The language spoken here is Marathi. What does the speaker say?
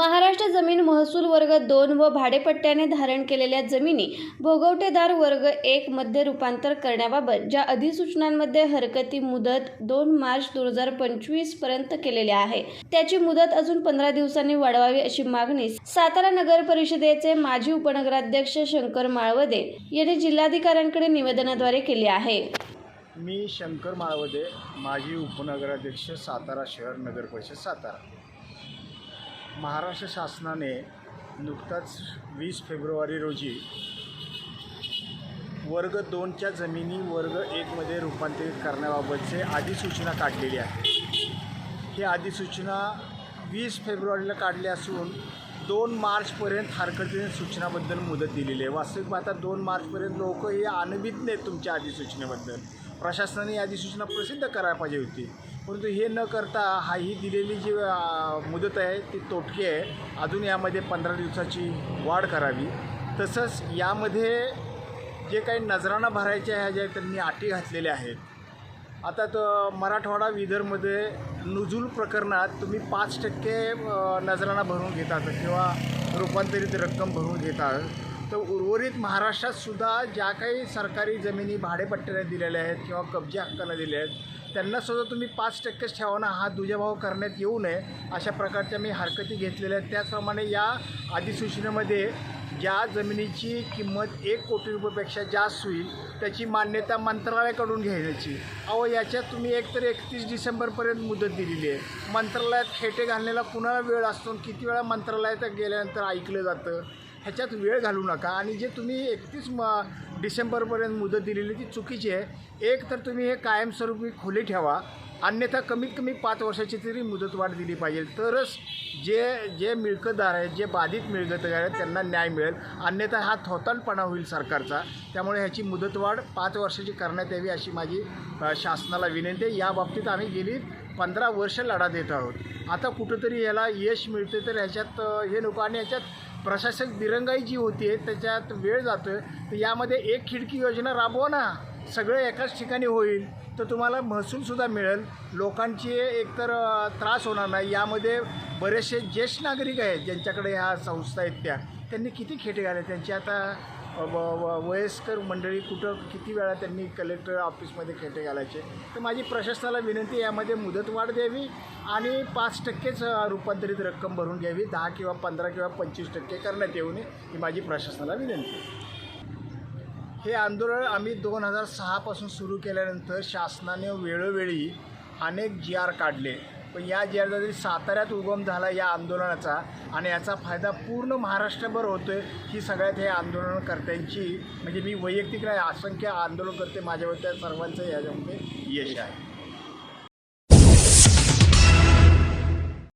महाराष्ट्र जमीन महसूल वर्ग दोन व भाडेपट्ट्याने धारण केलेल्या जमिनी भोगवटेदार वर्ग एक मध्ये रूपांतर करण्याबाबत ज्या अधिसूचनांमध्ये हरकती मुदत दोन मार्च दोन हजार पंचवीसपर्यंत केलेल्या आहे त्याची मुदत अजून पंधरा दिवसांनी वाढवावी अशी मागणी सातारा नगर परिषदेचे माजी उपनगराध्यक्ष शंकर माळवदे यांनी जिल्हाधिकाऱ्यांकडे निवेदनाद्वारे केली आहे. मी शंकर माळवदे माजी उपनगराध्यक्ष सातारा शहर नगर परिषद सातारा. महाराष्ट्र शासनाने नुकताच वीस फेब्रुवारी रोजी वर्ग दोनच्या जमिनी वर्ग एकमध्ये रूपांतरित करण्याबाबतचे अधिसूचना काढलेली आहे. ही अधिसूचना वीस फेब्रुवारीला काढली असून दोन मार्चपर्यंत हरकतीने सूचनाबद्दल मुदत दिलेली आहे. वास्तविक पाहता दोन मार्चपर्यंत लोक हे अनभिज्ञ आहेत तुमच्या अधिसूचनेबद्दल. प्रशासनाने ही अधिसूचना प्रसिद्ध करायला पाहिजे होती. परंतु हे न करता हा ही दिलेली जी मुदत आहे ती तोटकी आहे. अजून यामध्ये पंधरा दिवसाची वाढ करावी. तसंच यामध्ये जे काही नजराणा भरायच्या ह्या ज्या त्यांनी अटी घातलेल्या आहेत आता तर मराठवाडा विदर्भमध्ये नुजूल प्रकरणात तुम्ही पाच टक्के नजराणा भरून घेतात किंवा रूपांतरित रक्कम भरून घेतात तर उर्वरित महाराष्ट्रात सुद्धा ज्या काही सरकारी जमिनी भाडेपट्ट्याने दिलेल्या आहेत किंवा कब्जे हक्कानं दिल्या आहेत त्यांना सुद्धा तुम्ही पाच टक्केच ठेवा ना हा दुजाभाव करण्यात येऊ नये. अशा प्रकारच्या मी हरकती घेतलेल्या आहेत. त्याचप्रमाणे या अधिसूचनेमध्ये ज्या जमिनीची किंमत एक कोटी रुपयेपेक्षा जास्त होईल त्याची मान्यता मंत्रालयाकडून घेण्याची अहो याच्यात तुम्ही एकतर एकतीस डिसेंबरपर्यंत मुदत दिलेली आहे. मंत्रालयात खेटे घालण्याला कुणाला वेळ असतो आणि किती वेळा मंत्रालयात गेल्यानंतर ऐकलं जातं? ह्याच्यात वेळ घालू नका. आणि जे तुम्ही एकतीस म डिसेंबरपर्यंत मुदत दिलेली ती चुकीची आहे. एक तर तुम्ही हे कायमस्वरूपी खोली ठेवा. अन्यथा कमीत कमी पाच वर्षाची तरी मुदतवाढ दिली पाहिजे. तरच जे जे मिळकतदार आहेत जे बाधित मिळकतदार आहेत त्यांना न्याय मिळेल. अन्यथा हा थोतांडपणा होईल सरकारचा. त्यामुळे ह्याची मुदतवाढ पाच वर्षाची करण्यात यावी अशी माझी शासनाला विनंती आहे. या बाबतीत आम्ही गेली पंधरा वर्ष लढा देत आहोत. आता कुठंतरी याला यश मिळते तर ह्याच्यात हे नको. आणि ह्याच्यात प्रशासक दिरंगाई जी होती त्याच्यात वेळ जातो तर यामध्ये एक खिडकी योजना राबवा ना. सगळं एकाच ठिकाणी होईल. तर तुम्हाला महसूलसुद्धा मिळेल. लोकांची एकतर त्रास होणार नाही. यामध्ये बरेचसे ज्येष्ठ नागरिक आहेत ज्यांच्याकडे ह्या संस्था आहेत त्या. त्यांनी किती खेटे घाले त्यांची आता व- व- वयस्कर मंडळी कुठं किती वेळा त्यांनी कलेक्टर ऑफिसमध्ये खेटे घालायचे? तर माझी प्रशासनाला विनंती यामध्ये मुदतवाढ द्यावी आणि पाच टक्केच रूपांतरित रक्कम भरून घ्यावी. दहा किंवा पंधरा किंवा पंचवीस टक्के करण्यात येऊ नये ही माझी प्रशासनाला विनंती आहे. हे आंदोलन आम्ही दोन हजार सहापासून सुरू केल्यानंतर शासनाने वेळोवेळी अनेक जी आर काढले. पण या जी साताऱ्यात उगम झाला या आंदोलनाचा आणि याचा फायदा पूर्ण महाराष्ट्रभर होतो आहे ही सगळ्यात हे आंदोलनकर्त्यांची म्हणजे मी वैयक्तिक नाही असंख्य आंदोलनकर्ते माझ्यावर त्या सर्वांचं याच्यामध्ये यश आहे.